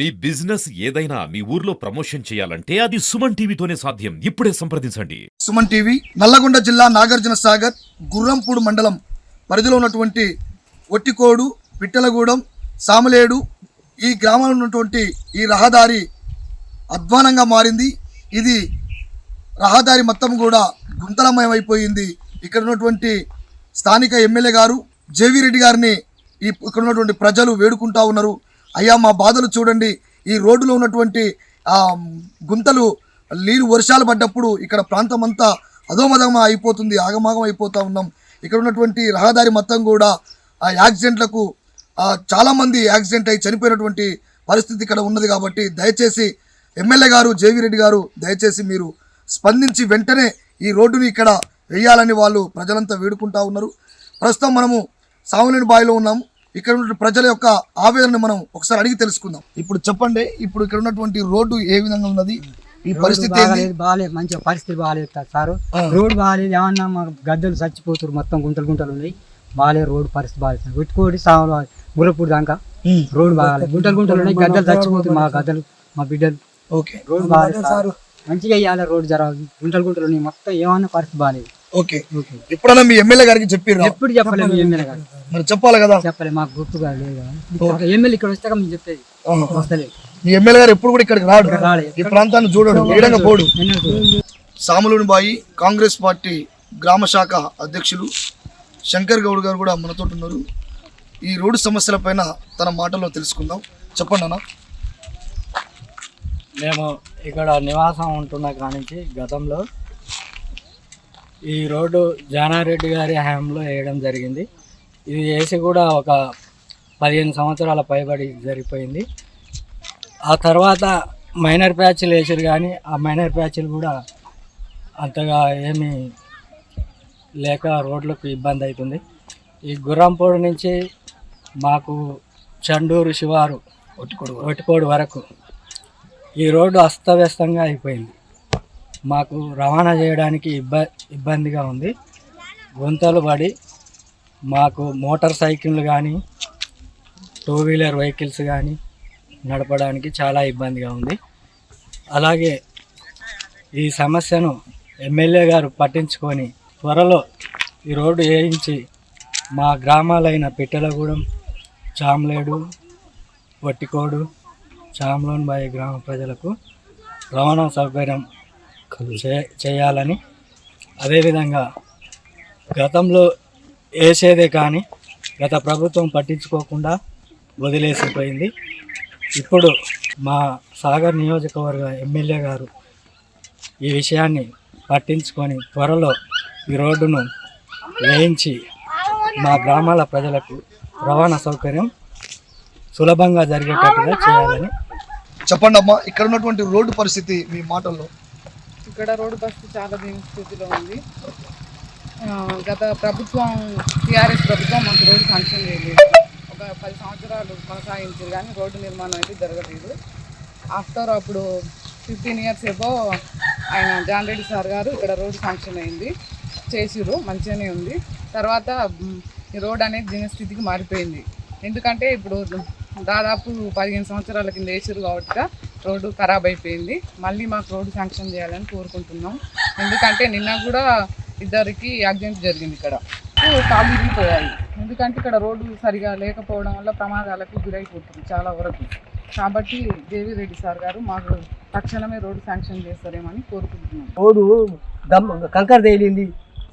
మీ business ఏదైనా మీ ఊర్లో promotion చేయాలంటే అది సుమన్ టీవీతోనే సాధ్యం. ఇప్పుడే సంప్రదించండి. సుమన్ టీవీ నల్లగొండ జిల్లా నాగార్జున సాగర్ గుర్రంపూడి మండలం పరిధిలో ఉన్నటువంటి ఒట్టికోడు పిట్టలగూడెం సామలేడు ఈ గ్రామంలో ఉన్నటువంటి ఈ రహదారి అధ్వానంగా మారింది. ఇది రహదారి మొత్తం కూడా గుంతలమయం అయిపోయింది ఇక్కడ ఉన్నటువంటి స్థానిక ఎమ్మెల్యే గారు జేవీ రెడ్డి గారిని ఈ ఇక్కడ ఉన్నటువంటి ప్రజలు వేడుకుంటా ఉన్నారు. అయ్యా మా బాధలు చూడండి. ఈ రోడ్డులో ఉన్నటువంటి గుంతలు నీళ్ళు వర్షాలు పడ్డప్పుడు ఇక్కడ ప్రాంతం అంతా అధోమధమ అయిపోతుంది ఆగమాగం అయిపోతూ ఉన్నాం. ఇక్కడ ఉన్నటువంటి రహదారి మొత్తం కూడా ఆ యాక్సిడెంట్లకు చాలామంది యాక్సిడెంట్ అయి చనిపోయినటువంటి పరిస్థితి ఇక్కడ ఉన్నది కాబట్టి దయచేసి ఎమ్మెల్యే గారు జేవీ రెడ్డి గారు దయచేసి మీరు స్పందించి వెంటనే ఈ రోడ్డుని ఇక్కడ వేయాలని వాళ్ళు ప్రజలంతా వేడుకుంటా ఉన్నారు. ప్రస్తుతం మనము సాములేని బావిలో ఉన్నాము. ఇక్కడ ఉన్న ప్రజల యొక్క ఆవేదనను మనం ఒకసారి అడిగి తెలుసుకుందాం. ఇప్పుడు చెప్పండి ఇప్పుడు ఇక్కడ ఉన్నటువంటి రోడ్డు ఏ విధంగా ఉన్నది? ఈ పరిస్థితి ఏంది? బాగాలేదు మంచిగా పరిస్థితి బాగాలేదు సార్. రోడ్ బాగాలేదు ఏమన్నా మాకు గద్దెలు చచ్చిపోతారు మొత్తం గుంటలు గుంటలు ఉన్నాయి. బాగాలేదు రోడ్ పరిస్థితి బాగాలేదు పెట్టుకోడి సాగులు గుర్రపూడి దాకా రోడ్ బాగాలేదు. గుంటలు గుంటలు ఉన్నాయి గద్దెలు చచ్చిపోతారు మా గద్దెలు మా బిడ్డలు. ఓకే. రోడ్ బాగాలేదు సార్. మంచిగా వేయాలి రోడ్ జర గుంటలు గుంటలు ఉన్నాయి మొత్తం ఏమన్నా పరిస్థితి బాగాలేదు. ఓకే. ఓకే. ఎప్పుడైనా మీ ఎమ్మెల్యే గారికి చెప్పిర్రా? ఎప్పుడు చెప్పలేదు మీ ఎమ్మెల్యే గారు. మరి చెప్పాలి కదా? చెప్పలే మాకు గుర్తుగా లేదు ఎమ్మెల్యే ఇక్కడ వస్తాక మేము చెప్పేది. వస్తలేదు. మీ ఎమ్మెల్యే గారు ఎప్పుడు కూడా ఇక్కడికి రాడు. ఈ ప్రాంతాన్ని చూడడు ఏడంగా పోడు. సాములుని బాయి కాంగ్రెస్ పార్టీ గ్రామ శాఖ అధ్యక్షులు శంకర్ గౌడ్ గారు కూడా మనతో ఉన్నారు. ఈ రోడ్డు సమస్యల పైన తన మాటల్లో తెలుసుకుందాం. చెప్పండి అన్న. మేము ఇక్కడ నివాసం ఉంటున్న కానించి గతంలో ఈ రోడ్డు జానారెడ్డి గారి హయాంలో వేయడం జరిగింది. ఇది వేసి కూడా ఒక పదిహేను సంవత్సరాల పైబడి జరిగిపోయింది. ఆ తర్వాత మైనర్ ప్యాచ్లు వేసారు కానీ ఆ మైనర్ ప్యాచ్లు కూడా అంతగా ఏమీ లేక రోడ్లకు ఇబ్బంది అవుతుంది ఈ గుర్రంపూడి నుంచి మాకు చండూరు శివారు ఒట్టికోడు ఒట్టికోడు వరకు ఈ రోడ్డు అస్తవ్యస్తంగా అయిపోయింది. మాకు రవాణా చేయడానికి ఇబ్బ ఇబ్బందిగా ఉంది. గుంతలు పడి మాకు మోటార్ సైకిళ్ళు కానీ టూ వీలర్ వెహికల్స్ కానీ నడపడానికి చాలా ఇబ్బందిగా ఉంది. అలాగే ఈ సమస్యను ఎమ్మెల్యే గారు పట్టించుకొని త్వరలో ఈ రోడ్డు వేయించి మా గ్రామాలైన పిట్టలగూడెం చామ్లేడు వట్టికోడు చామ్లోన్ బాయి గ్రామ ప్రజలకు రవాణా సౌకర్యం చే- చేయాలని. అదేవిధంగా గతంలో వేసేదే కానీ గత ప్రభుత్వం పట్టించుకోకుండా వదిలేసిపోయింది. ఇప్పుడు మా సాగర్ నియోజకవర్గ ఎమ్మెల్యే గారు ఈ విషయాన్ని పట్టించుకొని త్వరలో ఈ రోడ్డును వేయించి మా గ్రామాల ప్రజలకు రవాణా సౌకర్యం సులభంగా జరిగేటట్టుగా చేయాలని. చెప్పండి అమ్మా ఇక్కడ ఉన్నటువంటి రోడ్డు పరిస్థితి మీ మాటల్లో. ఇక్కడ రోడ్డు బస్సు చాలా దీని స్థితిలో ఉంది. గత ప్రభుత్వం టీఆర్ఎస్ ప్రభుత్వం మాకు రోడ్డు శాంక్షన్ చేయలేదు. ఒక పది సంవత్సరాలు కొనసాగించారు కానీ రోడ్డు నిర్మాణం అయితే జరగలేదు. ఆఫ్టర్ అప్పుడు ఫిఫ్టీన్ ఇయర్స్ ఎబో ఆయన జాన్ రెడ్డి సార్ గారు ఇక్కడ రోడ్డు శాంక్షన్ అయింది. చేసిరు మంచిగానే ఉంది. తర్వాత ఈ రోడ్ అనేది దీని స్థితికి మారిపోయింది. ఎందుకంటే ఇప్పుడు దాదాపు పదిహేను సంవత్సరాల కింద వేసారు కాబట్టి రోడ్డు ఖరాబ్ అయిపోయింది. మళ్ళీ మాకు రోడ్డు శాంక్షన్ చేయాలని కోరుకుంటున్నాం. ఎందుకంటే నిన్న కూడా ఇద్దరికి యాక్సిడెంట్ జరిగింది ఇక్కడ. కాలు విరిగిపోయాయి. ఎందుకంటే ఇక్కడ రోడ్డు సరిగా లేకపోవడం వల్ల ప్రమాదాలకు గురైపోతుంది చాలా వరకు. కాబట్టి దేవి రెడ్డి సార్ గారు మాకు తక్షణమే రోడ్డు శాంక్షన్ చేస్తారేమని కోరుకుంటున్నాం. రోడ్డు దమ్ కంకర తేలింది.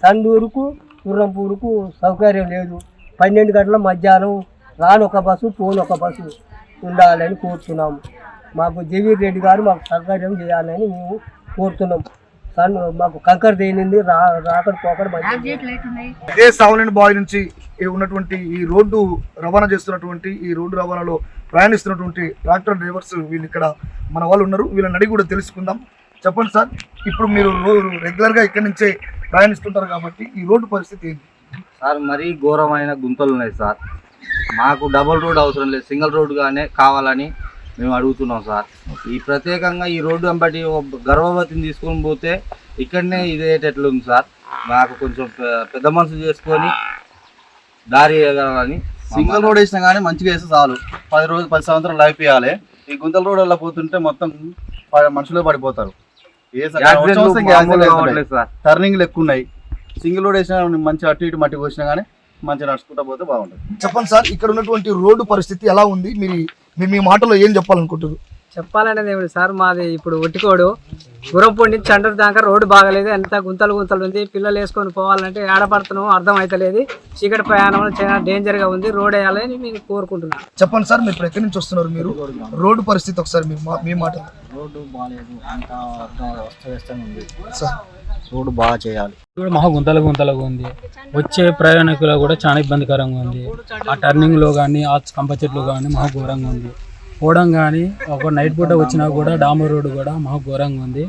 సండూరుకు గుర్రంపూరుకు సౌకర్యం లేదు. పన్నెండు గంటల మధ్యాహ్నం రాను ఒక బస్సు పోను ఒక బస్సు ఉండాలని కోరుతున్నాము మాకు జగీర్ రెడ్డి గారు మాకు సౌకర్యం చేయాలని మేము కోరుతున్నాం. సన్ మాకు కంకర తేలింది రా రాకడ పోకడ ఇదే సావులేని బావి నుంచి ఉన్నటువంటి ఈ రోడ్డు రవాణా చేస్తున్నటువంటి ఈ రోడ్డు రవాణాలో ప్రయాణిస్తున్నటువంటి ట్రాక్టర్ డ్రైవర్స్ వీళ్ళు ఇక్కడ మన వాళ్ళు ఉన్నారు. వీళ్ళని అడిగి కూడా తెలుసుకుందాం. చెప్పండి సార్ ఇప్పుడు మీరు రెగ్యులర్గా ఇక్కడి నుంచే ప్రయాణిస్తుంటారు కాబట్టి ఈ రోడ్డు పరిస్థితి ఏంటి? సార్ మరీ ఘోరమైన గుంతలు ఉన్నాయి సార్. మాకు డబుల్ రోడ్ అవసరం లేదు. సింగిల్ రోడ్డుగానే కావాలని మేము అడుగుతున్నాం సార్. ఈ ప్రత్యేకంగా ఈ రోడ్డు ఓ గర్భవతిని తీసుకొని పోతే ఇక్కడనే ఇదేటట్లు ఉంది సార్. మాకు కొంచెం పెద్ద మనసు చేసుకొని దారి వేయగలని సింగిల్ రోడ్ వేసినా కానీ మంచిగా వేస్తే చాలు. పది రోజులు పది సంవత్సరాలు లైఫ్ ఇవ్వాలి. ఈ గుంతల రోడ్ అలా పోతుంటే మొత్తం మనుషులు పడిపోతారు. టర్నింగ్లు ఎక్కువ ఉన్నాయి. సింగిల్ రోడ్ వేసినా మంచి అటు ఇటు మట్టి పోసినా కానీ మంచిగా నడుచుకుంటా పోతే బాగుంటుంది. చెప్పండి సార్ ఇక్కడ ఉన్నటువంటి రోడ్డు పరిస్థితి ఎలా ఉంది? మీరు మీ మీ మాటలో ఏం చెప్పాలనుకుంటారు చెప్పాలనేది ఏమిటి సార్ మాది ఇప్పుడు ఒట్టికోడు. గురంపూడి నుంచి చండ్రు దాకా రోడ్డు బాగలేదు. ఎంత గుంతలు గుంతలు ఉంది. పిల్లలు వేసుకొని పోవాలంటే ఏడపడుతున్నాం. అర్థం అవుతలేదు చీకటి ప్రయాణంలో చాలా డేంజర్గా ఉంది. రోడ్ వేయాలని నేను కోరుకుంటున్నాను చెప్పండి సార్ మీరు ఇప్పుడు ఎక్కడి నుంచి వస్తున్నారు మీరు? రోడ్డు పరిస్థితి ఒకసారి మీ మాట రోడ్డు బాగాలేదు అంతా ఉంది. సార్. రోడ్డు బాగా చేయాలి. కూడా మహా గుంతలు గుంతలుగా ఉంది. వచ్చే ప్రయాణికులు కూడా చాలా ఇబ్బందికరంగా ఉంది. ఆ టర్నింగ్లో కానీ ఆ కంప చెట్లు కానీ మహా ఘోరంగా ఉంది. పోవడం కానీ ఒక నైట్ పూట వచ్చినా కూడా డామర్ రోడ్డు కూడా మహా ఘోరంగా ఉంది.